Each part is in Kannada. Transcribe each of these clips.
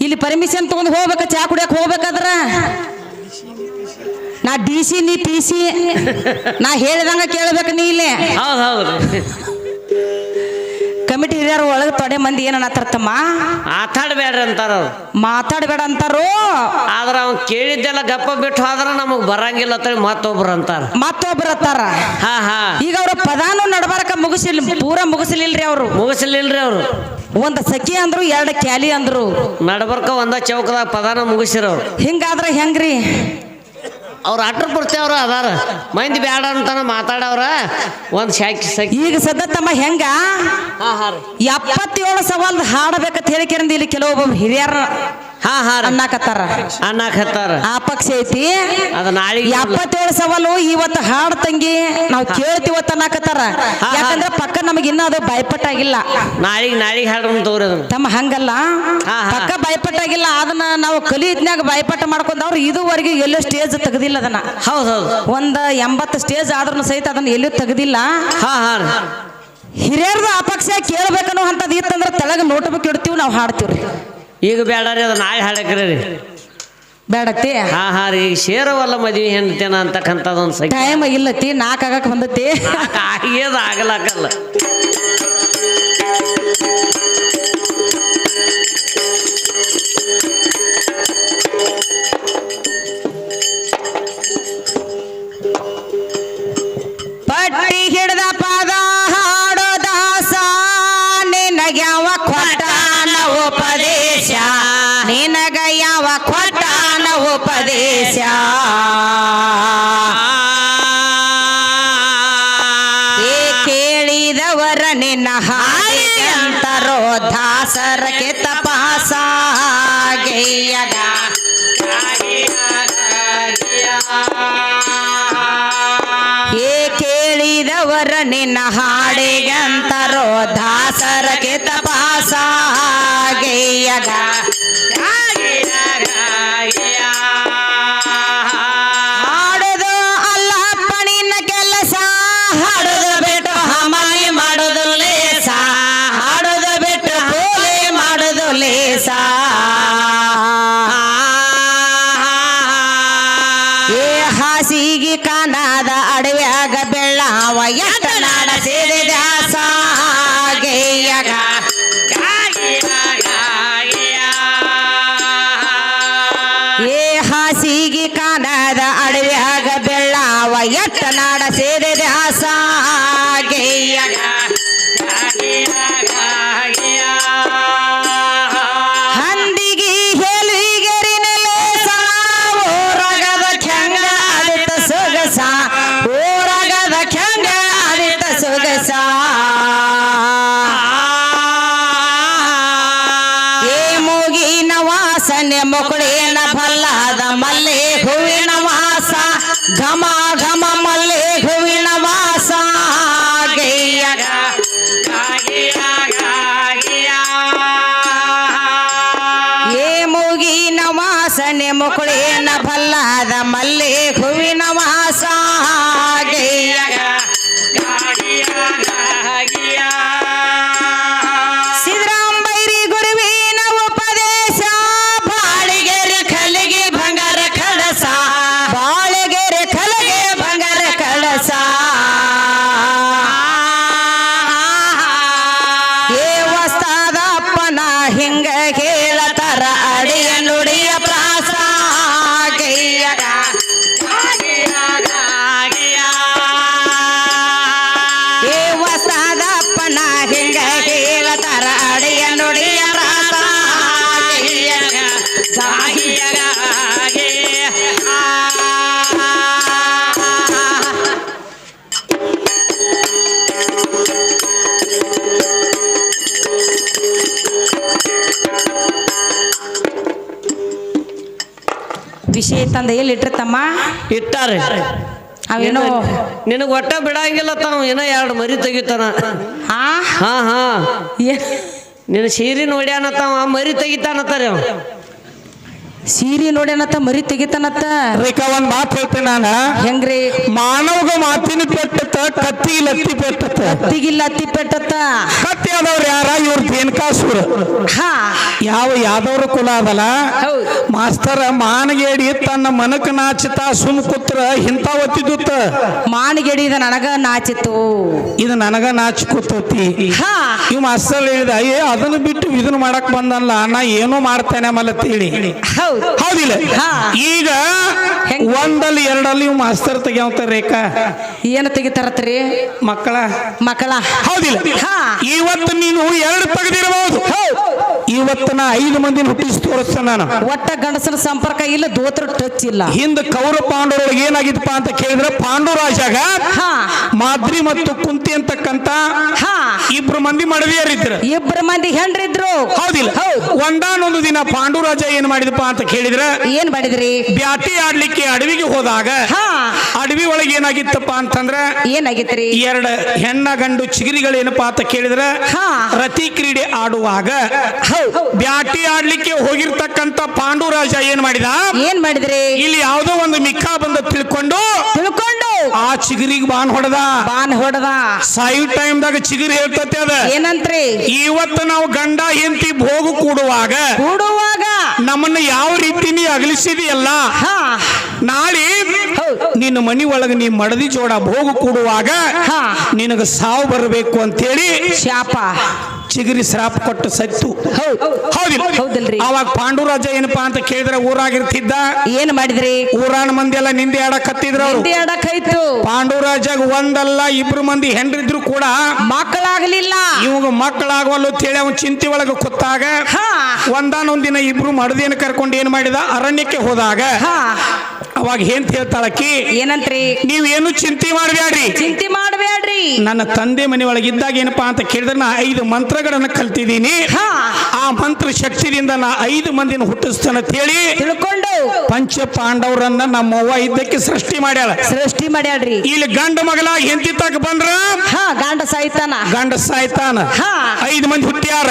ಇಲ್ಲಿ ಪರ್ಮಿಷನ್ ತಗೊಂಡು ಹೋಗ್ಬೇಕ ಚಾ ಕುಡಿಯಕ್ ಹೋಗ್ಬೇಕಾದ್ರ? ನಾ ಡಿ ಸಿ ನೀ ಪಿ ಸಿ ನಾ ಹೇಳಿದಂಗ ಕೇಳ್ಬೇಕು ನೀ ಇಲ್ಲಿ. ಹೌದು ಹೌದು. ಕಮಿಟಿ ಹಿರಿಯರು ಒಳಗೆ ತೊಡೆ ಮಂದಿ ತಮ್ಮ ಮಾತಾಡ್ಬೇಡ್ರಿ ಅಂತಾರ ಮಾತಾಡ್ಬೇಡ ಮಾತಾಡಬೇಡ ಆದ್ರ ಆದ್ರೆ ಅವ್ನು ಕೇಳಿದ್ದೆಲ್ಲ ಗಪ್ಪ ಬಿಟ್ಟು ಹೋದ್ರೆ ನಮಗೆ ಬರಂಗಿಲ್ಲ ಅಂತೇಳಿ ಮತ್ತೊಬ್ರು ಅಂತಾರ. ಮತ್ತೊಬ್ರು ಅಂತಾರ? ಹಾ ಹಾ. ಈಗ ಅವ್ರ ಪದಾನು ನಡ್ಬಾರಕ ಮುಗಿಸಿಲ್ ಪೂರ ಮುಗಿಸಲಿಲ್ರಿ ಅವರು. ಮುಗಿಸ್ಲಿಲ್ರಿ ಅವ್ರು. ಒಂದ್ ಸಖಿ ಅಂದ್ರು ಎರಡು ಕ್ಯಾಲಿ ಅಂದ್ರು. ನಡಬರ್ಕ ಒಂದ ಚೌಕದಾಗ ಪದಾನ ಮುಗಿಸಿರೋ ಹಿಂಗಾದ್ರ ಹೆಂಗ್ರಿ? ಅವ್ರ ಅಟ್ರ ಪುರ್ತೇವ್ರ ಅದಾರ. ಮಂದಿ ಬ್ಯಾಡ ಅಂತಾನ ಮಾತಾಡವ್ರ. ಒಂದ್ ಶಾಖಿ ಸಖಿ. ಈಗ ಸದ್ಯ ತಮ್ಮ ಹೆಂಗ? ಎಪ್ಪತ್ತೇಳು ಸವಾಲ್ ಹಾಡಬೇಕಂತ ಹೇಳಿಕೆರಿಂದ ಇಲ್ಲಿ ಕೆಲವೊಬ್ಬ ಹಿರಿಯರ ಹಾ ಹಾ ಅನ್ನಕತ್ತಾರ. ಅನ್ನಕ್ ಹತ್ತಾರ ಆ ಪಕ್ಷ ಐತಿ. ಅದ ನಾಳಿಗೆ ಎಪ್ಪತ್ತೇಳು ಸವಾಲು ಇವತ್ತು ಹಾಡ್ ತಂಗಿ ನಾವು ಕೇಳ್ತೀವತ್ತ ಅನ್ನಕತ್ತಾರ. ಯಾಕಂದ್ರೆ ಪಕ್ಕ ನಮಗೆ ಇನ್ನೂ ಅದು ಭಯಪಟ್ಟಾಗಿಲ್ಲ. ನಾಳಿಗೆ ನಾಳಿಗೆ ಹಾಡ್ರನ್ ತಗೋರಿ ಅದನ್ನ. ತಮ್ಮ ಹಂಗಲ್ಲ. ಪಕ್ಕ ಭಯಪಟ್ಟಾಗಿಲ್ಲ. ಅದನ್ನ ನಾವು ಕಲಿಯದ್ನಾಗ ಭಯಪಟ್ಟ ಮಾಡ್ಕೊಂಡವ್ರು ಇದುವರೆಗೆ ಎಲ್ಲೂ ಸ್ಟೇಜ್ ತೆಗ್ದಿಲ್ಲ ಅದನ್ನ. ಹೌದು ಹೌದು. ಒಂದ್ ಎಂಬತ್ತು ಸ್ಟೇಜ್ ಆದ್ರೂ ಸಹಿತ ಅದನ್ನ ಎಲ್ಲೂ ತೆಗ್ದಿಲ್ಲ. ಹಾ ಹಾ ಹಿರಿಯರ್ದು ಅಪಕ್ಷ ಕೇಳ್ಬೇಕನ್ನೋ ಅಂತದ್ ಇತ್ತಂದ್ರೆ ತೆಳಗ ನೋಟ್ಬುಕ್ ಇಡ್ತೀವಿ ನಾವು ಹಾಡ್ತೀವ್ರಿ. ಈಗ ಬೇಡ ರೀ ಅದು ನಾಳೆ ಹಾಡಕ್ರಿ ರೀ. ಬೇಡತ್ತಿ? ಹಾ ಹಾ ರೀ ಈಗ ಸೇರವಲ್ಲ ಮದ್ವೆ ಹೆಣ್ತೇನ ಅಂತಕ್ಕಂಥದ್ದೊಂದು ಸಖಿ ಟೈಮ್ ಇಲ್ಲತಿ ನಾಲ್ಕು ಆಗಕ್ಕೆ ಬಂದತಿ ಆಗ್ಯದ ಆಗಲಾಕಲ್ಲ. ಕೇಳಿದವರ ನಿನ್ನ ಹಾಡಿದಂತರೋ ದಾಸರಕ್ಕೆ ತಪಾಸ ಗೆಯ್ಯಗ ಏ ಕೇಳಿದವರ ನಿನ್ನ ಹಾಡಿಗಂತರೋ ದಾಸರಕ್ಕೆ ತಪಾಸ ಗೆಯ್ಯಗ ಹಾಸಿಗೆ ಕಾಣದ ಅಡವ್ಯಾಗ ಬೆಳ್ಳಾವ. ಎಟ್ಟ ವಾಸನೆ ಮುಕುಳಿನ ಭಲ್ಲದ ಮಲ್ಲಿ ಹೂವಿನ ವಾಸ, ಘಮ ಘಮ ಮಲ್ಲಿ ಹೂವಿನ ವಾಸ. ಏ ಮುಗಿನ ವಾಸನೆ ಮುಕುಳಿನ ವಿಷಯ ತಂದ ಎಲ್ಲಿ ಇಟ್ಟಿರ್ತಮ್ಮ? ಇಟ್ಟಾರೆ. ಅವೇನೋ ನಿನಗೆ ಒಟ್ಟ ಬಿಡಂಗಿಲ್ಲ ತಾವ್ ಏನೋ ಎರಡು ಮರಿ ತೆಗಿತಾನ. ಹಾ ಹಾ. ಹಾ ನಿನ್ನ ಸೀರೆ ನೋಡ್ಯಾನತ್ತಾವ ಮರಿ ತೆಗಿತಾನತ್ತಾರೆ ಅವ ಸೀರೆ ನೋಡ್ಯಾನತ್ತ ಮರಿ ತೆಗಿತಾನತ್ತ. ರೇಖಾ ಒಂದ್ ಮಾತು ಹೇಳ್ತೇನೆ ನಾನು. ಹೆಂಗ್ರಿ? ಮಾನವಗ ಮಾತಿನ ಪೆಟ್ಟತ್ತ ಕತ್ತಿ ಲತ್ತಿ ಪೆಟ್ಟತ್ತ. ಕತ್ತಿಗಿಲ್ಲ ಅತ್ತಿ ಪೆಟ್ಟತ್ತ. ಕತ್ತಿ ಆದವ್ರು ಯಾರ? ಇವ್ರ ದೇನಕಾಸುರ ಹಾ. ಯಾವ ಯಾದವ್ರ ಕುಲ ಅದಲ್ಲ? ಹೌದ್. ಮಾಸ್ತರ ಮಾನಗೇಡಿ ತನ್ನ ಮನಕ ನಾಚಿತ ಸುಮ್ ಕೂತ್ರ ಹಿಂತ ಒತ್ತಿದುತ್ತ ಇದು ನನಗ ನಾಚಿತ್ತು. ಇದು ನನಗ ನಾಚಿ ಕೂತೈತಿ. ಹಾ. ಇವ್ ಮಾಸ್ತರ್ ಹೇಳಿದ ಏ ಅದನ್ನ ಬಿಟ್ಟು ಇದನ್ನ ಮಾಡಕ್ ಬಂದಲ್ಲ ನಾ ಏನೋ ಮಾಡ್ತೇನೆ ತಿಳಿ. ಹೌದ್. ಹೌದಿಲ್ಲ. ಈಗ? ಒಂದಲ್ಲಿ ಎರಡಲ್ಲಿ ಇವ್ ಮಾಸ್ತರ್ ತೆಗಿಯಾವ್ತಾರ ರೇಖಾ. ಏನು ತೆಗಿತಾರತ್ರಿ? ಮಕ್ಕಳ. ಮಕ್ಕಳ. ಹೌದಿಲ್ಲ. ಹಾ. ಇವತ್ತು ನೀನು ಎರಡು ತೆಗೆದಿರಬಹುದು ಇವತ್ತು ನಾ ಐದು ಮಂದಿ ಹುಟ್ಟಿಸಿ ತೋರಿಸ್ತೇನೆ ನಾನು. ಒಟ್ಟ ಗಂಡಸನ ಸಂಪರ್ಕ ಇಲ್ಲ ದೋತ್ರ ಟಚ್ ಇಲ್ಲ. ಹಿಂದ ಕೌರ ಪಾಂಡವರೊಳಗೆ ಏನಾಗಿತ್ತಪ್ಪ ಅಂತ ಕೇಳಿದ್ರೆ ಪಾಂಡುರಾಜಾಗ ಹಾ. ಮಾದ್ರಿ ಮತ್ತು ಕುಂತಿ ಅಂತಕ್ಕಂತ ಹಾ. ಇಬ್ರು ಮಂದಿ ಮಡವಿಯರಿದ್ರು. ಇಬ್ರು ಮಂದಿ ಹೆಂಡ್ರಿದ್ರು. ಹೌದಿಲ್ಲ. ಹೌದ್. ಒಂದಾನೊಂದು ದಿನ ಪಾಂಡುರಾಜ ಏನ್ ಮಾಡಿದಪ್ಪ ಅಂತ ಕೇಳಿದ್ರೆ ಏನ್ ಮಾಡಿದ್ರಿ? ಬ್ಯಾಟಿ ಆಡ್ಲಿಕ್ಕೆ ಅಡವಿಗೆ ಹೋದಾಗ ಹಾ. ಅಡವಿ ಒಳಗೆ ಏನಾಗಿತ್ತಪ್ಪ ಅಂತಂದ್ರೆ ಏನಾಗಿತ್ರಿ? ಎರಡು ಹೆಣ್ಣ ಗಂಡು ಚಿಗಿರಿಗಳೇನಪ್ಪ ಅಂತ ಕೇಳಿದ್ರೆ ಹಾ. ರತಿ ಕ್ರೀಡೆ ಆಡುವಾಗ ಬ್ಯಾಟಿ ಆಡ್ಲಿಕ್ಕೆ ಹೋಗಿರ್ತಕ್ಕಂತ ಪಾಂಡುರಾಜ ಏನ್ ಮಾಡಿದ? ಏನ್ ಮಾಡಿದ್ರಿ? ಇಲ್ಲಿ ಯಾವುದೋ ಒಂದು ಮಿಕ್ಕ ಬಂದ ತಿಳ್ಕೊಂಡು ತಿಳ್ಕೊಂಡು. ಆ ಚಿಗುರಿಗೆ ಬಾನ್ ಹೊಡೆದ. ಬಾನ್ ಹೊಡೆದ. ಸಾಯಿ ಟೈಮ್ ದಾಗ ಚಿಗಿರಿ ಹೇಳ್ತತೆ ಅದ. ಏನಂತ್ರಿ? ಇವತ್ತು ನಾವು ಗಂಡ ಹೆಂಡತಿ ಭೋಗು ಕೂಡುವಾಗ ಕೂಡುವಾಗ. ನಮ್ಮನ್ನ ಯಾವ ರೀತಿ ನೀ ಅಗಲಿಸಿದೆಯಲ್ಲ ಹಾ. ನಾಳೆ. ನಿನ್ನ ಮನಿ ಒಳಗೆ ನೀ ಮಡದಿ ಜೋಡ ಭೋಗ ಕೂಡುವಾಗ. ನಿನಗ ಸಾವು ಬರಬೇಕು ಅಂತೇಳಿ ಶಾಪ. ಚಿಗುರಿ ಶ್ರಾಪ ಕೊಟ್ಟು ಸತ್ತು. ಹೌದ್. ಹೌದಿಲ್ಲ? ಹೌದಿಲ್ರಿ. ಅವಾಗ ಪಾಂಡುರಾಜ ಏನಪ್ಪಾ ಅಂತ ಕೇಳಿದ್ರೆ ಊರಾಗಿರ್ತಿದ್ದ? ಏನ್ ಮಾಡಿದ್ರಿ? ಊರಾನ ಮಂದಿ ಎಲ್ಲ ನಿಂದೆ ಆಡಕತ್ತಿದ್ರು ಆಡಕ್ಕಾಯ್ತು ಪಾಂಡುರಾಜಾಗ ಒಂದಲ್ಲ ಇಬ್ರು ಮಂದಿ ಹೆಂಡ್ರಿದ್ರು ಕೂಡ ಮಕ್ಕಳಾಗ್ಲಿಲ್ಲ. ಇವಾಗ ಮಕ್ಕಳಾಗವಲ್ಲ ತಿಳಿ ಅವನ್ ಚಿಂತೆ ಒಳಗ ಕೂತಾಗ ಒಂದಾನೊಂದಿನ ಒಂದಾನೊಂದ್ ದಿನ ಇಬ್ರು ಮಡದಿನ ಕರ್ಕೊಂಡು ಏನ್ ಮಾಡಿದ? ಅರಣ್ಯಕ್ಕೆ ಹೋದಾಗ ಹಾ. ಅವಾಗ ಏನ್ ಹೇಳ್ತಾಳಕ್ಕಿ ಏನಂತ್ರಿ? ಏನು ಚಿಂತೆ ಮಾಡಬೇಡ್ರಿ. ಚಿಂತೆ ಮಾಡಬೇಡ್ರಿ. ನನ್ನ ತಂದೆ ಮನೆ ಒಳಗಿದ್ದಾಗ ಏನಪ್ಪಾ ಅಂತ ಕೇಳಿದ್ರೆ ನಾ ಐದು ಮಂತ್ರಗಳನ್ನ ಕಲ್ತಿದ್ದೀನಿ. ಹಾ. ಆ ಮಂತ್ರ ಶಕ್ತಿಯಿಂದ ನಾ ಐದು ಮಂದಿನ ಹುಟ್ಟಿಸ್ತೇನೆ ಅಂತ ಹೇಳಿ ತಿಳ್ಕೊಂಡು. ಪಂಚ ಪಾಂಡವರನ್ನ ನಮ್ಮವ್ವ ಇದ್ದಕ್ಕೆ ಸೃಷ್ಟಿ ಮಾಡ್ಯಾಳ. ಸೃಷ್ಟಿ ಮಾಡ್ಯಾಳ್ರಿ. ಇಲ್ಲಿ ಗಂಡ ಮಗಳ ಹೆಂಡತಿ ತಕ ಬಂದ್ರ? ಹಾ ಗಾಂಡ ಸಾಯ್ತಾನ. ಗಂಡ ಸಾಯ್ತಾನ. ಹಾ. ಐದು ಮಂದಿ ಹುಟ್ಟ್ಯಾರ.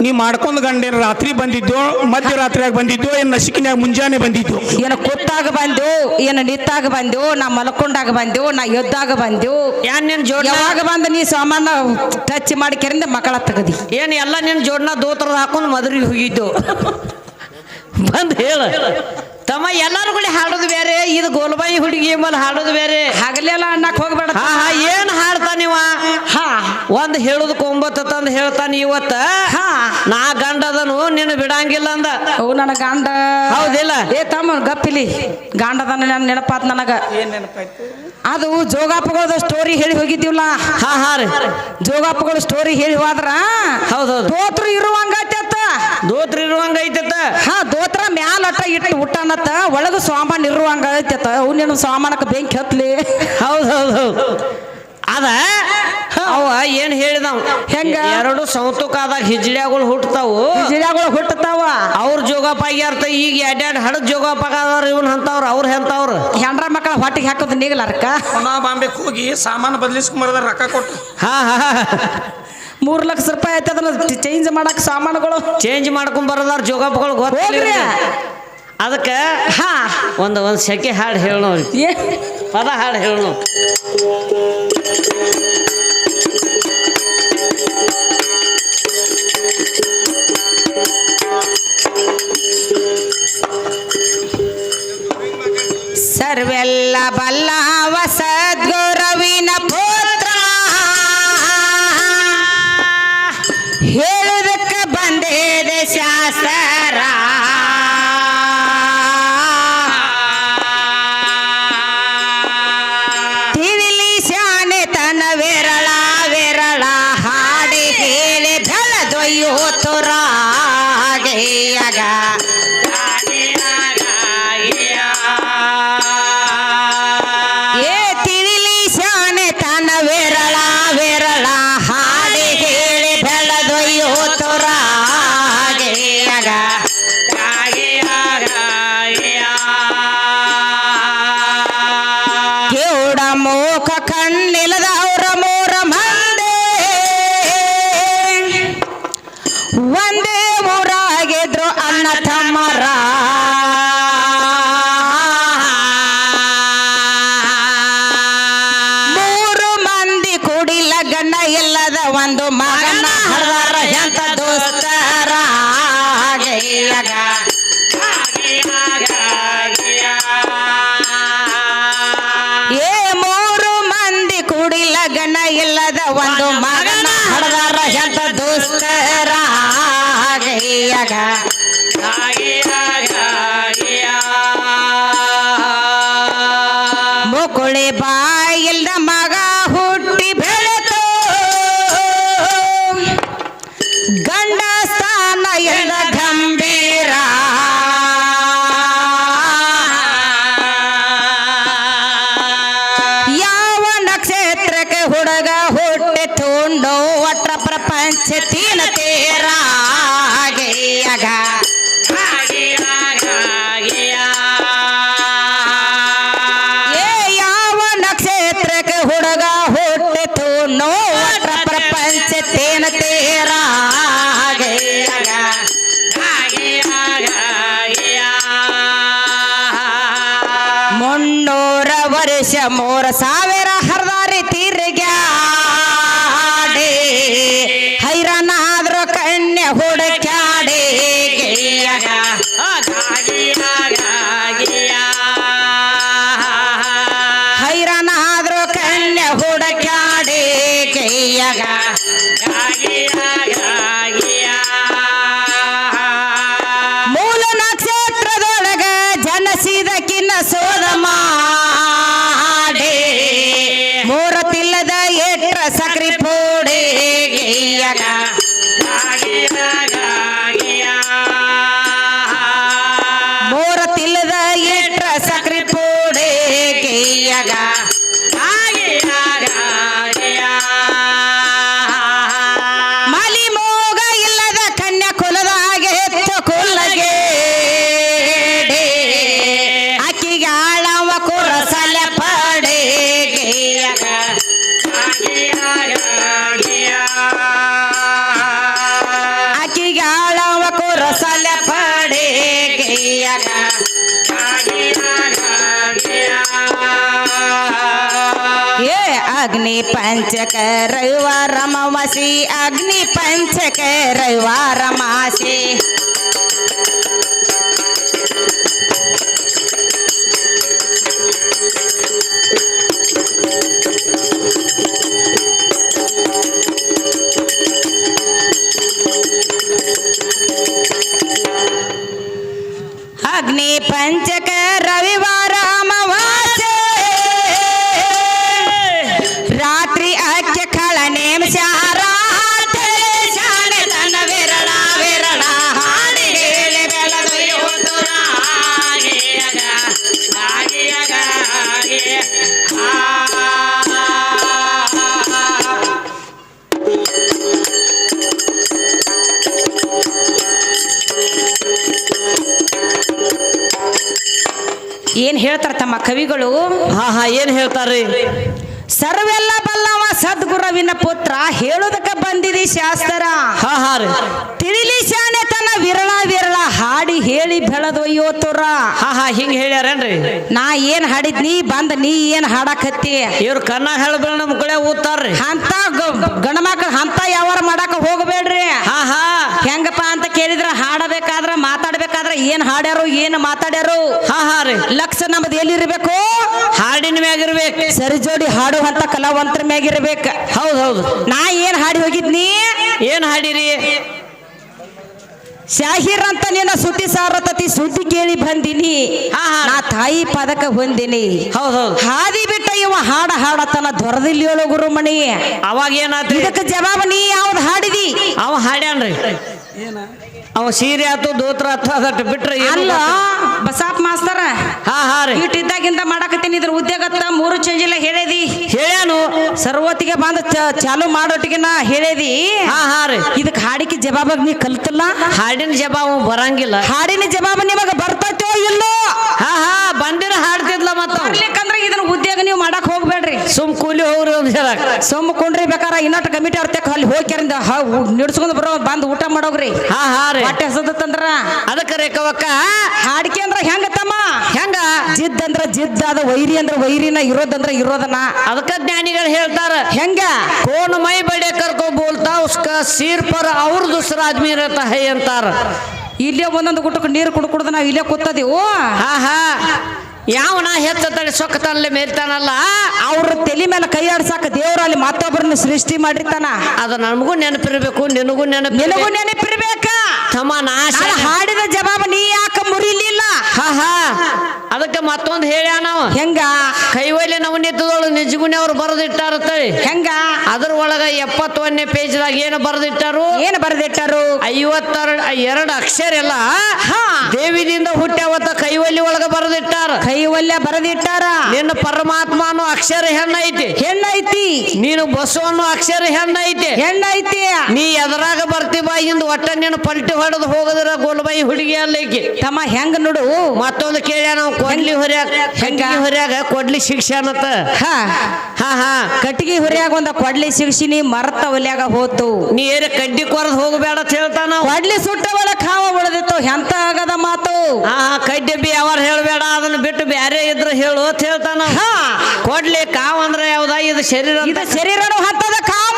ನೀ ಮಾಡ್ಕೊಂಡ್ ಗಂಡ ರಾತ್ರಿ ಬಂದಿದ್ದು ಮಧ್ಯರಾತ್ರಿಯಾಗ ಬಂದಿದ್ದು ಏನ್ ನಸಿಕಿನ್ಯಾಗ ಮುಂಜಾನೆ ಬಂದಿದ್ದು ಏನ ಕೂತಾಗ ಬಂದೆವು ಏನ ನಿತ್ತಾಗ ಬಂದೆವು ನಾ ಮಲ್ಕೊಂಡಾಗ ಬಂದೆವು ನಾ ಎದ್ದಾಗ ಬಂದೆವು. ಏನ್ ನಿನ್ ಯಾವಾಗ ಬಂದ ನೀ ಸಾಮಾನ ಟಚ್ ಮಾಡಿ ಕೆರಿಂದ ಮಕ್ಕಳ ತಗದಿ. ಏನ್ ಎಲ್ಲ ನಿನ್ ಜೋಡ್ನ ದೋತ್ರದ ಹಾಕೊಂಡು ಮದುವೆ ಹೋಗಿದ್ದು? ಬಂದು ಹೇಳ. ತಮ್ಮ ಎಲ್ಲಾರು ಕೂಡ ಹಾಡೋದು ಬೇರೆ ಇದು ಗೋಲ್ಬಾಯಿ ಹುಡುಗಿ ಮೇಲೆ ಹಾಡೋದು ಬೇರೆ. ಹಗಲೆಲ್ಲ ಅನ್ನಕ್ ಹೋಗ್ಬೇಡ ಹಾ ಹಾ ಏನ್ ಹಾಡ್ತಾನಿವ ನೀವ? ಒಂದ್ ಹೇಳುದಕ್ಕೆ ಒಂಬತ್ತು ಅಂದ್ ಹೇಳ್ತಾನೆ ಇವತ್ತ. ಹಾ. ನಾ ಗಂಡದನು ನಿನ್ನ ಬಿಡಂಗಿಲ್ಲ ಅಂದ. ಅವು ನನ್ನ ಗಂಡ. ಹೌದಿಲ್ಲ? ಏ ತಮ್ಮ ಗಪ್ಪಿಲಿ. ಗಾಂಡದ ನನ್ನ ನೆನಪಾತ್ ನನಗ. ಅದು ಜೋಗಾಪಗಳದ ಸ್ಟೋರಿ ಹೇಳಿ ಹೋಗಿದ್ದೀವಲ್ಲ? ಹಾ ಹಾ ರೀ. ಜೋಗಾಪಗಳ ಸ್ಟೋರಿ ಹೇಳಿ ಹೋದ್ರ? ಹೌದೌದು. ದೋತ್ರ ಇರುವಂಗ ದೋತ್ರ ಇರುವಂಗ ಐತತ್ತ? ಹಾ ದೋತ್ರ ಮ್ಯಾಲ ಅಟ್ಟ ಇಟ್ಟು ಊಟನತ್ತ ಒಳಗ ಸಾಮಾನ್ ಇರುವಂಗ ಐತತ್ತ. ಅವು ನೀನು ಸಾಮಾನಕ್ಕೆ ಬೆಂಕಿ ಹತ್ಲಿ. ಹೌದು ಹೌದು ಹೌದು ಅದ ಅವ ಏನ್ ಹೇಳಿದವ್? ಹೆಂಗ? ಎರಡು ಸೌತುಕಾದಾಗ ಹಿಜ್ಡ್ಯಾಗಳು ಹುಟ್ಟತಾವು ಹಿಜಡಿಯಾಗಳು ಹುಟ್ಟತಾವ ಅವ್ರ ಜೋಗಪ್ಪ ಆಗ್ಯಾರ್ತ ಈಗ ಎಡ್ಯಾಡ್ ಹಡದ್ ಜೋಗಪ್ಪ ಆಗವ್ರ ಇವನ್ ಅಂತವ್ರ ಅವ್ರ ಎಂತವ್ರ ಹೆಂಡ್ರ ಮಕ್ಕಳ ಹೊಟ್ಟಿಗೆ ಹಾಕೋದು ನೀಗಲಾರಕ್ಕ ಪುನಃ ಬಾಂಬೆ ಹೋಗಿ ಸಾಮಾನು ಬದಲಿಸ್ಕೊಂಬರದ ರೊಕ್ಕ ಕೊಟ್ಟು. ಹಾ ಹಾ ಮೂರ್ ಲಕ್ಷ ರೂಪಾಯಿ ಐತೆ ಅದನ್ನ ಚೇಂಜ್ ಮಾಡಕ್ ಸಾಮಾನುಗಳು. ಚೇಂಜ್ ಮಾಡ್ಕೊಂಡ್ ಬರೋದಾರ ಜೋಗಪ್ಪಗಳು ಗೊತ್ತಿಲ್ಲ ಅದಕ್ಕ ಹಾ. ಒಂದ್ ಒಂದ್ ಸೆಕೆ ಹಾಡು ಹೇಳೋ ಏ. ಪದ ಹಾಡು ಹೇಳೋ ಸರ್ವೆಲ್ಲ ಬಲ್ಲವ ಊರಾಗಿದ್ರು ಅಣ್ಣ ಮೂರ ಸಾವಿರ Yeah. अग्नि पंचक रविवार रमवसी अग्नि पंचक रविवार रमासी अग्नि पंचक ಕವಿಗಳು. ಹಾ ಹಾ ಏನ್ ಹೇಳ್ತಾರ್ರಿ? ಸರ್ವೆಲ್ಲ ಬಲ್ಲವ ಸದ್ಗುರವಿನ ಪುತ್ರ ಹೇಳುದಕ್ಕ ಬಂದಿದಿ ಶಾಸ್ತ್ರ. ಹಾ ಹಾ ರೀ. ತಿಳಿಲಿ ತನ್ನ ವಿರಳ ವಿರಳ ಹಾಡಿ ಹೇಳಿ ಬೆಳೆದೊಯ್ಯೋತುರ ಹಾ ಹಾ ಹಿಂಗ್ ಹೇಳ್ಯಾರೇನ್ರಿ? ನಾ ಏನ್ ಹಾಡಿದ್ನಿ ಬಂದ್ ನೀ ಏನ್ ಹಾಡಕತ್ತಿ? ಇವ್ರು ಕನ್ನ ಹೇಳ್ಬೇಡ ನಮ್ ಕಡೆ ಓದ್ತಾರ್ರಿ ಅಂತ ಗಣಮಕ್ಳು ಅಂತ ಯಾವಾರ ಮಾಡಾಕ ಹೋಗಬೇಡ್ರಿ. ಹಾ ಹಾ. ಹೆಂಗಪ್ಪ ಅಂತ ಕೇಳಿದ್ರ ಮಾತಾಡ್ಬೇಕಾದ್ರ ಏನ್ ಹಾಡ್ಯಾರೋ ಏನ್ ಮಾತಾಡ್ಯಾರೋ? ಹಾ ಹಾ ರೀ. ಲಕ್ಷ ನಮ್ದು ಎಲ್ಲಿರ್ಬೇಕು? ಹಾಡಿನ ಮ್ಯಾಗಿರ್ಬೇಕು. ಸರಿ ಜೋಡಿ ಹಾಡುವಂತ ಕಲಾವಂತರ ಮ್ಯಾಗಿರ್ಬೇಕು. ಹೌದ್ ಹೌದು. ನಾ ಏನ್ ಹಾಡಿ ಹೋಗಿದ್ನಿ? ಏನ್ ಹಾಡಿರಿ? ಶಾಹಿರ್ ಅಂತ ನಿನ್ನ ಸುದ್ದಿ ಸಾರತತಿ ಸುದ್ದಿ ಕೇಳಿ ಬಂದಿನಿ. ಹಾ, ಹಾ. ನಾ ತಾಯಿ ಪದಕ ಹೊಂದಿನಿ. ಹೌದ್ ಹೌದ್. ಬಿಟ್ಟ ಇವ ಹಾಡ ಹಾಡತನ ದೊರದಿಲ್ಲಿ ಹೇಳು ಗುರುಮಣಿ. ಅವಾಗ ಏನಾದ್ರು ಇದಕ್ಕೆ ಜವಾಬ್ ನೀ ಯಾವ್ದು ಹಾಡಿದಿ? ಅವ ಹಾಡ್ಯಾನ್ರಿ. ಅವ ಸೀರೆ ಆತು ದೋತ್ರ ಆತು ಅದಟ್ಟು ಬಿಟ್ರೆ ಅಲ್ಲ. ಬಸಾಪ್ ಮಾಸ್ತರ ಹಾ ಹಾ ರೀ. ಇಟ್ಟಿದ್ದಾಗಿಂದ ಮಾಡಕತ್ತೀನಿ ಇದ್ರ ಉದ್ಯೋಗತ್ತ ಮೂರು ಚೇಂಜ್ ಇಲ್ಲ ಹೇಳೇದಿ? ಹೇಳ್ಯಾನು ಸರ್ವತ್ತಿಗೆ ಬಂದ ಚಾಲು ಮಾಡೋಟಿಗೆ ನಾ ಹೇಳೇದಿ? ಹಾ ಹಾ ರೀ. ಇದಕ್ಕೆ ಹಾಡಿಕೆ ಜವಾಬಾಗ ನೀ ಕಲ್ತಲ್ಲ? ಹಾಡಿನ ಜವಾಬು ಬರಂಗಿಲ್ಲ. ಹಾಡಿನ ಜವಾಬ ನಿಮಗ ಬರ್ತೈತೋ ಇಲ್ಲೋ? ಹಾ ಹಾ ಬಂದಿರ ಹಾಡ್ತಿದ್ಲ ಮತ್ತ ಅವ. ಬರ್ಲಿಕ್ಕಂದ್ರ ಇದನ್ನ ಉದ್ಯೋಗ ನೀವು ಮಾಡಕ್ ಹೋಗ್ಬೇಡ್ರಿ ಸುಮ್ ಕೂಲಿ ಹೋಗ್ರಿ ಸುಮ್ ಕುಂಡ್ರಿ ಬೇಕಾರ ಇನ್ನೊಟ್ಟು ಕಮಿಟಿ ಅರ್ಥಕ್ಕೆ ಅಲ್ಲಿ ಅಲ್ಲಿ ಹೋಗ್ಯಾರಿಂದ ನಡ್ಸ್ಕೊಂಡ್ ಬರೋ ಬಂದು ಊಟ ಮಾಡೋಗ್ರಿ. ಹಾ ಹಾ ರೀ. ಹೊಟ್ಟೆ ಹಸದಂದ್ರ ಅದಕ್ಕೆ ರೇಖವಕ್ಕ ಹಾಡಿಕೆ ಅಂದ್ರ ಹೆಂಗ ತಮ್ಮ? ಹೆಂಗ? ಜಿದ್ ಅಂದ್ರ ಜಿದ್ ಅದ ವೈರಿ ಅಂದ್ರ ವೈರಿನ ಇರೋದಂದ್ರ ಇರೋದನ ಅದಕ್ಕ ಜ್ಞಾನಿಗಳು ಹೇಳ್ತಾರ. ಹೆಂಗ? ಕೋಣ ಮೈ ಬಡೆ ಕರ್ಕೊ ಬೋಲ್ತಾ ಉಸ್ಕ ಪರ ಅವ್ರ ದುಸ್ರ ಹೈ ಅಂತಾರ. ಇಲ್ಲೇ ಒಂದೊಂದು ಗುಟ್ಟಕ್ಕೆ ನೀರು ಕುಡ್ಕುಡ್ದು ನಾವು ಇಲ್ಲೇ ಕೂತದೇವು. ಹಾ ಹಾ. ಯಾವನ ಹೆಚ್ಚತಳಿ ಸೊಕ್ಕತನಲೆ ಮೇಲ್ತಾನಲ್ಲ ಅವ್ರ ತಲೆ ಮೇಲೆ ಕೈ ಆಡ್ಸಾಕ ದೇವ್ರ ಅಲ್ಲಿ ಮತ್ತೊಬ್ಬರನ್ನ ಸೃಷ್ಟಿ ಮಾಡಿರ್ತಾನ. ಅದು ನಮಗೂ ನೆನಪಿರ್ಬೇಕು ನಿನಗೂ ನಿನಗೂ ನೆನಪು ನೆನಪಿರ್ಬೇಕ? ತಮ್ಮ ನಾಶ ಹಾಡಿದ ಜವಾಬ ನೀ ಯಾಕ ಮುರಿಲಿಲ್ಲ ಹಾ ಹಾ. ಅದಕ್ಕೆ ಮತ್ತೊಂದು ಹೇಳ ನಾವು? ಹೆಂಗ? ಕೈವಲ್ಯ ನಾವು ನಿತ್ತದೊಳಗೆ ನಿಜಗುಣಿ ಅವ್ರು ಬರೆದಿಟ್ಟಾರತ್ತಳಿ ಹೆಂಗ? ಅದ್ರ ಒಳಗ ಎಪ್ಪತ್ತೊಂದನೇ ಪೇಜ್ದಾಗ ಏನು ಬರೆದಿಟ್ಟಾರು? ಏನು ಬರೆದಿಟ್ಟಾರು? ಐವತ್ತೆರಡು ಎರಡು ಅಕ್ಷರ ಎಲ್ಲ. ದೇವಿದಿಂದ ಹುಟ್ಟ್ಯಾವತ್ತ ಕೈವಲ್ಲಿ ಒಳಗ ಬರೆದಿಟ್ಟಾರ. ಕೈವಲ್ಯ ಬರೆದಿಟ್ಟಾರ? ನಿನ್ನ ಪರಮಾತ್ಮ ಅನ್ನೋ ಅಕ್ಷರ ಹೆಣ್ಣೈತಿ. ಹೆಣ್ಣೈತಿ? ನೀನು ಬಸವ ಅನ್ನೋ ಅಕ್ಷರ ಹೆಣ್ಣೈತಿ. ಹೆಣ್ಣೈತಿ? ನೀ ಎದರಾಗ ಬರ್ತಿ ಬಾ ಹಿಂದ್ ಒಟ್ಟ ನೀನು ಪಲ್ಟಿ ಹೊಡೆದು ಹೋಗದ್ರ ಗೋಲ್ಬಾಯಿ ಹುಡುಗಿ ಅಲ್ಲೈಕಿ ತಮ್ಮ ಹೆಂಗ ನೋಡು ಮತ್ತೊಂದು ಕೇಳ್ಯ ನಾವು ಕೊಡ್ಲಿ ಹೊರ್ಯಾಗ ಹೆಂಗಿ ಹೊರ್ಯಾಗ ಕೊಡ್ಲಿ ಶಿಕ್ಷೆ ಅನ್ನತ್ತ? ಹಾ. ಹಾ ಹಾ. ಕಟ್ಟಿಗೆ ಹುರಿಯಾಗ ಒಂದ ಕೊಡ್ಲಿ ನೀ ಮರತ ಒಲ್ಯಾಗ ಹೋತು. ನೀ ಏರ ಕಡ್ಡಿ ಕೊರದ್ ಹೋಗಬೇಡ ಅಂತ ಹೇಳ್ತಾನ. ಕೊಡ್ಲಿ ಸುಟ್ಟ ಒಳಗ್ ಖಾವ ಉಳಿದಿತ್ತು ಎಂತ ಆಗದ ಮಾತು? ಹಾ ಕಡ್ಡಿ ಬಿ ಯಾವಾರ ಹೇಳ್ಬೇಡ ಅದನ್ನ ಬಿಟ್ಟು ಬ್ಯಾರೆ ಇದ್ರ ಹೇಳು ಅಂತ ಹೇಳ್ತಾನ. ಹಾ. ಕೊಡ್ಲಿ ಕಾವ್ ಅಂದ್ರ ಯಾವ್ದ? ಇದು ಶರೀರ ಶರೀರನು ಹತ್ತದ ಕಾಮ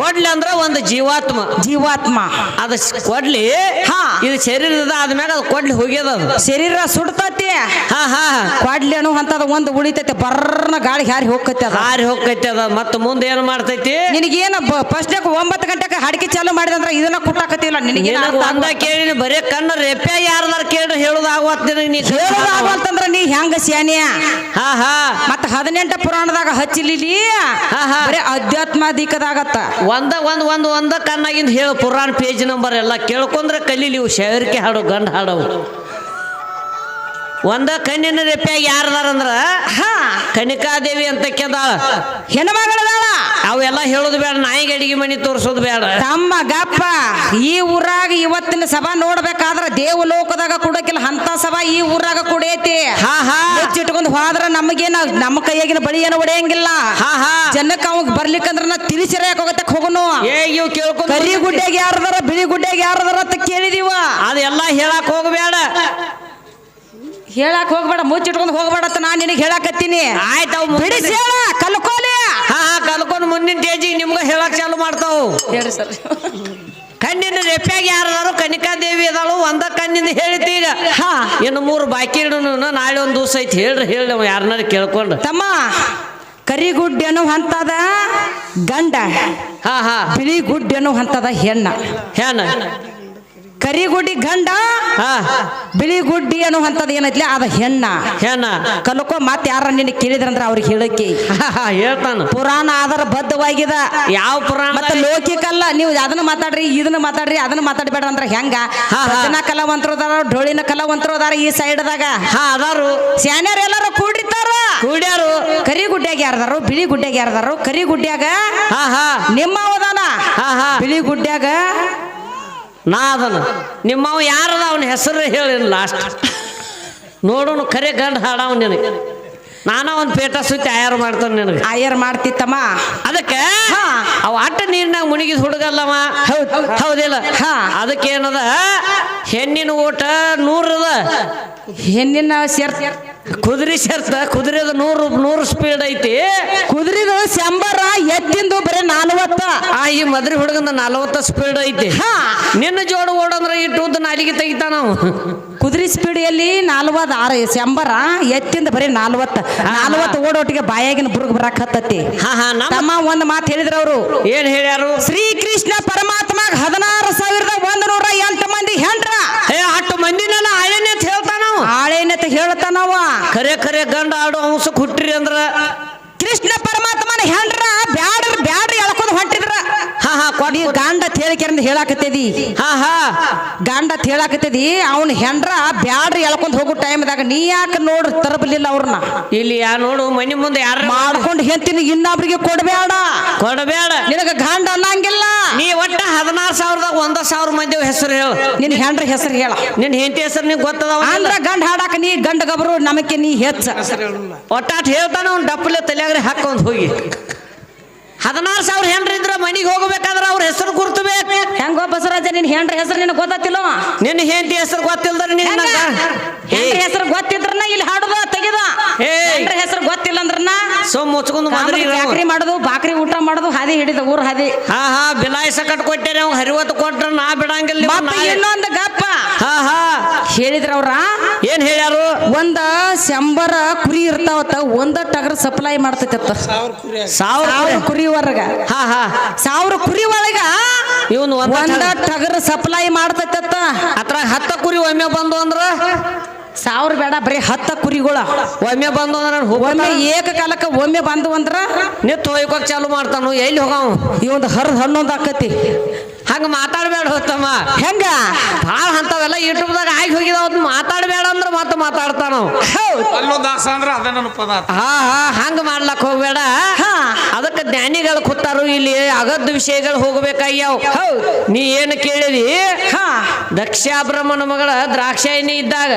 ಕೊಡ್ಲಿ ಅಂದ್ರ ಒಂದು ಜೀವಾತ್ಮ. ಜೀವಾತ್ಮ. ಅದ ಕೊಡ್ಲಿ ಹಾ. ಇದು ಶರೀರದ ಆದ್ಮೇಲೆ ಅದು ಕೊಡ್ಲಿ ಹೋಗ್ಯದ ಅದು. ಶರೀರ ಸುಡ್ತತಿ. ಹಾ ಹಾ. ಕೊಡ್ಲಿ ಅನ್ನೋ ಹಂತದ ಒಂದು ಉಳಿತೈತೆ. ಬರ್ರನ ಗಾಳಿ ಹಾರಿ ಹೋಗ್ತೈತೆ ಅದ. ಹಾರಿ ಹೋಗ್ತೈತಿ ಅದ. ಮತ್ತ ಮುಂದೆ ಏನ್ ಮಾಡ್ತೈತಿ? ನಿನಗೇನ ಫಸ್ಟ್ ಒಂಬತ್ತು ಗಂಟೆಗೆ ಹಡಕೆ ಚಾಲು ಮಾಡಿದಂದ್ರ ಇದನ್ನ ಕುಟ್ಟಾಕತಿಲ್ಲ ನಿನಗೆ ಒಂದ ಕೇಳಿ ಬರೇ ಕಣ್ಣ ರೆಪ್ಪೆ ಯಾರ್ದಾರ ಕೇಳಿ ಹೇಳುದಾಗವತ್ ನಿನಗ ನೀ ನೀ ಹೆಂಗ ಸ್ಯಾನಿಯ ಹಾ ಹಾ. ಮತ್ತ ಹದಿನೆಂಟ ಪುರಾಣದಾಗ ಹಚ್ಚಲಿಲಿ ಹಾ, ಹಾ. ಬರೀ ಅಧ್ಯಾತ್ಮ ದಿಕ್ಕದಾಗತ್ತ ಒಂದ ಒಂದ್ ಒಂದ್ ಒಂದ ಕಣ್ಣಾಗಿಂದ ಹೇಳು. ಪುರಾಣ ಪೇಜ್ ನಂಬರ್ ಎಲ್ಲ ಕೇಳ್ಕೊಂಡ್ರೆ ಕಲೀಲಿ ಇವು ಶಹರಿಕೆ ಹಾಡು ಗಂಡ ಹಾಡವು. ಒಂದ ಕಣ್ಣಿನ ರೆಪ್ಪಿಯಾಗಿ ಯಾರದಾರ ಅಂದ್ರ ಹಾ. ಕನಿಕಾದೇವಿ ಅಂತ ಕೆದಾಳ ಹೆಣ್ಮಗಳದಾಳ ಅವೆಲ್ಲ ಹೇಳೋದು ಬೇಡ ನಾಯಿಗೆ ಅಡಿಗೆ ಮಣಿ ತೋರಿಸೋದು ಬೇಡ. ತಮ್ಮ ಗಪ್ಪ. ಈ ಊರಾಗ ಇವತ್ತಿನ ಸಭಾ ನೋಡ್ಬೇಕಾದ್ರ ದೇವ ಲೋಕದಾಗ ಕುಡಕಿಲ್ಲ ಅಂತ ಸಭಾ ಈ ಊರಾಗ ಕುಡಿಯೈತಿ ಹಾ ಹಾ. ಮುಚ್ಚಿಟ್ಕೊಂಡ್ ಹೋದ್ರ ನಮಗೇನ ನಮ್ಮ ಕೈಯಾಗಿನ ಬಳಿ ಏನು ಹೊಡೆಯಂಗಿಲ್ಲ. ಹಾ ಹಾ. ಜನಕ್ಕೆ ಅವಾಗ ಬರ್ಲಿಕ್ಕಂದ್ರ ನಾ ತಿರಿಸಿರ ಹೋಗತ್ತೆ ಹೋಗನು. ಏ ಇವ್ ಕೇಳ್ಕೊಂಡ್ ಕರಿ ಗುಡ್ಡೆಗೆ ಯಾರದಾರ ಬಿಳಿ ಗುಡ್ಡೆಗೆ ಯಾರದಾರ ಅಂತ ಕೇಳಿದೀವ. ಅದೆಲ್ಲ ಹೇಳಕ್ ಹೋಗಬೇಡ. ಹೇಳಕ್ ಹೋಗ್ಬೇಡ ಮುಚ್ಚಿಟ್ಕೊಂಡು ಹೋಗ್ಬೇಡ ಅಂತ ನಾನ್ ನಿನಗೆ ಹೇಳಕತ್ತೀನಿ. ಆಯ್ತು ಅವು ಬಿಡಿಸಿ ಹೇಳ ಕಲ್ಕೋಲಿ. ಹಾ ಹಾ ಕಲ್ಕೊಂಡು ಮುಂದಿನ ಟೇಜಿಗೆ ನಿಮ್ಗೆ ಹೇಳಕ್ ಚಾಲು ಮಾಡ್ತಾವು. ಹೇಳಿ ಸರ್. ಕಣ್ಣಿನ ರೆಪ್ಯಾಗ ಯಾರು ಕನಿಕಾ ದೇವಿ ಅದಾಳು ಒಂದ ಕಣ್ಣಿಂದ ಹೇಳಿದ್ದೀರ ಹಾ ಇನ್ನು ಮೂರು ಬಾಕಿ ಇಡೋನು ನಾಳೆ ಒಂದು ದಿವಸ ಐತಿ ಹೇಳ್ರಿ ಹೇಳಿ ಯಾರನ್ನಾರು ಕೇಳ್ಕೊಂಡು. ತಮ್ಮ ಕರಿಗುಡ್ಡೆ ಅನ್ನೋ ಹಂತದ ಗಂಡ ಹಾ ಹಾ. ಬಿಳಿ ಗುಡ್ಡೆ ಅನ್ನೋ ಹಂತದ ಹೆಣ್ಣ. ಹೇನ ಕರಿಗುಡ್ಡಿ ಗಂಡ ಹಾ. ಬಿಳಿ ಗುಡ್ಡಿ ಅನ್ನೋ ಹಂತದ ಏನೈತ್ಲಿ? ಅದ ಹೆಣ್ಣ. ಹೆಣ್ಣ. ಕಲ್ಕೋ ಮತ್ತೆ ಯಾರ ನಿನಗೆ ಕೇಳಿದ್ರಂದ್ರ ಅವ್ರಿಗೆ ಹೇಳಕ್ಕೆ. ಹೇಳ್ತಾನ. ಪುರಾಣ ಆಧಾರ ಬದ್ಧವಾಗಿದ. ಯಾವ ಪುರಾಣ? ಮತ್ತೆ ಲೌಕಿಕಲ್ಲ ನೀವು ಅದನ್ನ ಮಾತಾಡ್ರಿ ಇದನ್ನ ಮಾತಾಡ್ರಿ ಅದನ್ನ ಮಾತಾಡ್ಬೇಡ ಅಂದ್ರ ಹೆಂಗ? ಹಾ. ಡೋಳಿನ ಕಲಾವಂತರು ಅದಾರ ಕಲಾವಂತರು ಅದಾರ ಈ ಸೈಡ್ದಾಗ ಹಾ ಅದಾರು. ಸ್ಯಾನ್ಯರ್ ಎಲ್ಲಾರು ಕೂಡಿರ್ತಾರ. ಕೂಡ್ಯಾರು. ಕರಿ ಗುಡ್ಡ್ಯಾಗ ಯಾರದಾರು? ಬಿಳಿ ಗುಡ್ಡ್ಯಾಗ ಯಾರದಾರು ಕರಿ ಗುಡ್ಡ್ಯಾಗ ನಿಮ್ಮ ಅವದಾನ. ಹಾ ಹಾ. ಬಿಳಿ ಗುಡ್ಡ್ಯಾಗ ನಾ ಅದನ. ನಿಮ್ಮವ ಯಾರದ ಅವನ ಹೆಸರು ಹೇಳಿ ಲಾಸ್ಟ್ ನೋಡೋಣ ಕರೆ ಗಂಡ ಹಾಡವ ನಿನಗೆ. ನಾನು ಒಂದು ಪೇಟ ಸುತ್ತಿ ಆಯಾರು ಮಾಡ್ತಾನೆ ನಿನಗೆ. ಆಯರ್ ಮಾಡ್ತಿತ್ತಮ್ಮ. ಅದಕ್ಕೆ. ಅವ ಅಟ್ಟ ನೀರಿನಾಗ ಮುಣಿಗಿಸ್ ಹುಡುಗಲ್ಲವ? ಹೌದು. ಹೌದಿಲ್ಲ? ಹಾ. ಅದಕ್ಕೇನದ? ಹೆಣ್ಣಿನ ಊಟ ನೂರದ. ಹೆಣ್ಣಿನ ಸೇರ್ ಕುದುರೆ ಶರ್ತ ಕುದುರೆದ ನೂರು ನೂರು ಸ್ಪೀಡ್ ಐತಿ. ಕುದುರಿದು ಶಂಬರ ಎತ್ತಿಂದು ಬರೀ ನಾಲ್ವತ್ತ. ಆ ಈ ಮದ್ರಿ ಹುಡುಗಂದ ನಲವತ್ತ ಸ್ಪೀಡ್ ಐತಿ. ಹಾ. ನಿನ್ನ ಜೋಡ ಓಡಂದ್ರ ಇಟ್ಟು ಉದ್ದ ನಾಲಿಗೆ ತೆಗಿತಾನ ನಾವು. ಕುದುರೆ ಸ್ಪೀಡಿಯಲ್ಲಿ ನಾಲ್ವತ್ ಆರ ಶಂಬರ ಎತ್ತಿಂದ ಬರೀ ನಾಲ್ವತ್ತ. ನಾಲ್ವತ್ತ ಓಡೋಟಿಗೆ ಬಾಯಾಗಿನ ಬುರುಗ್ ಬರಕ್ ಹತ್ತತಿ ಹಾ ಹಾ ನಮ್ಮ ತಮ್ಮ ಒಂದ್ ಮಾತು ಹೇಳಿದ್ರ ಅವರು. ಏನ್ ಹೇಳ್ಯಾರು? ಶ್ರೀಕೃಷ್ಣ ಪರಮಾತ್ಮ ಹದಿನಾರು ಸಾವಿರದ ಒಂದ್ ನೂರ ಎಂಟು ಮಂದಿ ಹೆಂಡ್ರ ಏ ಹತ್ತು ಮಂದಿನೆಲ್ಲ ಆಳೇನೆ ಅಂತ ಹೇಳ್ತಾನ ಅವ ಆಳೇನತ ಹೇಳ್ತಾನವ ಖರೆ ಖರೆ ಗಂಡ ಆಡೋ ಅಂಶ ಹುಟ್ಟ್ರಿ ಅಂದ್ರ ಕೃಷ್ಣ ಪರಮಾತ್ಮನ ಹೆಂಡ್ರ ಬ್ಯಾಡ್ರ ಬ್ಯಾಡ್ರಿ ಎಳ್ಕೊಂಡ್ ಹೊಂಟಿದ್ರ ನೀ ಗಾಂಡ ತೇಳಿಕೆರಿಂದ ಹೇಳಾಕತ್ತದಿ? ಹಾ ಹಾ. ಗಂಡ ಹೇಳಾಕತ್ತದಿ ಅವ್ನ ಹೆಂಡ್ರ ಬ್ಯಾಡ್ರಿ ಎಳ್ಕೊಂಡ್ ಹೋಗೋ ಟೈಮ್ದಾಗ ನೀ ಯಾಕೆ ನೋಡ್ರಿ ತರಬಲಿಲ್ಲ ಅವ್ರನ್ನ ಇಲ್ಲಿ ಯಾ ನೋಡು ಮನಿ ಮುಂದೆ ಯಾರು ಮಾಡ್ಕೊಂಡು ಹೆಂತಿನ ಇನ್ನೊಬ್ರಿಗೆ ಕೊಡಬೇಡ ಕೊಡಬೇಡ ನಿನಗ ಗಂಡ ಅನ್ನಂಗಿಲ್ಲ. ನೀ ಒಟ್ಟ ಹದಿನಾರು ಸಾವಿರದಾಗ ಒಂದ ಸಾವಿರ ಮಂದಿ ಹೆಸರು ಹೇಳು. ನಿನ್ ಹೆಂಡ್ರ ಹೆಸರು ಹೇಳ. ನಿನ್ ಹೆಂಡತಿ ಹೆಸರು ನಿಂಗೆ ಗೊತ್ತದ ಅಂದ್ರ ಗಂಡ ಹಾಡಾಕ ನೀ ಗಂಡ ಗಬ್ರು ನಮಕ್ಕೆ ನೀ ಹೆಚ್ಚ. ಒಟ್ಟಾಟ್ ಹೇಳ್ತಾನ ಅವ್ನು ಡಪ್ಪಲೆ ತಲೆಯಾಗ್ರೆ ಹಾಕೊಂಡ್ ಹೋಗಿ. ಹದಿನಾರು ಸಾವಿರ ಹೆಂಡ್ರಿ ಇದ್ರ ಮನೆಗೆ ಹೋಗ್ಬೇಕಾದ್ರ ಅವ್ರ ಹೆಸರು ಗುರ್ತಬೇಕು ಹೆಂಗೋ ಬಸವರಾಜ ನಿನ್ ಹೆಂಡ್ರ ಹೆಸರು ನಿನಗೆ ಗೊತ್ತಿಲ್ಲ ನಿನ್ನ ಹೆಂಡತಿ ಹೆಸರು ಗೊತ್ತಿಲ್ದ್ರ ನಿನ್ನ ಹೆಂಡ್ರ ಹೆಸರು ಗೊತ್ತಿದ್ರನ ಇಲ್ಲಿ ಹಾಡುದ? ಹೆಂಡ್ರ ಹೆಸರು ಗೊತ್ತಿಲ್ಲ ಅಂದ್ರನ ಸೊಮ್ ಮುಚ್ಕೊಂಡು ಮದ್ರಿ ಬಾಕ್ರಿ ಮಾಡುದು ಬಾಕ್ರಿ ಊಟ ಮಾಡುದು ಹಾದಿ ಹಿಡಿದ ಊರ್ ಹಾದಿ. ಹಾ ಹಾ ಬಿಲಾಯಿಸ ಕಟ್ ಕೊಟ್ಟೇನೆ ನಾವು ಹರಿವತ್ತು ಕೊಟ್ರ ನಾ ಬಿಡಂಗಿಲ್ಲ ಇನ್ನೊಂದು ಗಪ್ಪ. ಹಾ ಹಾ. ಹೇಳಿದ್ರ ಅವ್ರ? ಏನ್ ಹೇಳ್ಯಾರು? ಒಂದ ಶಂಬರ ಕುರಿ ಇರ್ತಾವತ್ತ ಒಂದ ಟಗರ್ ಸಪ್ಲೈ ಮಾಡ್ತೈತತ್ತ ಸಾವಿರ ಸಾವಿರ ಕುರಿ? ವರ್ಗ ಹಾ ಹಾ. ಸಾವಿರ ಕುರಿ ಒಳಗ ಇವನು ಒಂದ ಒಂದ ಟಗರ್. ಸಪ್ಲೈ ಮಾಡ್ತೈತತ್ತ ಅತ್ರ ಹತ್ತ ಕುರಿ ಒಮ್ಮೆ ಬಂದು ಅಂದ್ರ? ಸಾವಿರ ಬೇಡ ಬರೀ ಹತ್ತ ಕುರಿಗಳ. ಒಮ್ಮೆ ಬಂದು ಅಂದ್ರ ಒಮ್ಮೆ ಏಕಕಾಲಕ್ಕೆ ಒಮ್ಮೆ ಬಂದು ಅಂದ್ರೆ? ನೀವು ತೊಯ್ಕೋಕ್ ಚಾಲು ಮಾಡ್ತಾನು ಎಲ್ಲಿ ಹೋಗಾವ? ಈ ಒಂದು ಹರಿದ್ ಹನ್ನೊಂದು ಆಕತಿ. ಹಂಗ ಮಾತಾಡಬೇಡ ಹೋತಮ್ಮ. ಹೆಂಗ? ಭಾಳ ಅಂತವೆಲ್ಲ ಯೂಟ್ಯೂಬ್ದಾಗ ಆಗಿ ಹೋಗಿದಾವ ಮಾತಾಡಬೇಡ ಮಾತಾಡ್ಬೇಡ ಅಂದ್ರ ಮತ್ತೆ ಮಾತಾಡ್ತಾನ. ಹಾ ಹಾ ಹಂಗ ಮಾಡ್ಲಕ್ ಹೋಗ್ಬೇಡ. ಹಾ. ಅದಕ್ಕೆ ಜ್ಞಾನಿಗಳು ಕೂತಾರು ಇಲ್ಲಿ ಅಗದ್ ವಿಷಯಗಳು ಹೋಗ್ಬೇಕಾಗ್ಯಾವ. ನೀ ಏನು ಕೇಳಿದಿ? ಹಾ. ದಕ್ಷಾಬ್ರಹ್ಮನ ಮಗಳ ದ್ರಾಕ್ಷಾಯಿನಿ ಇದ್ದಾಗ.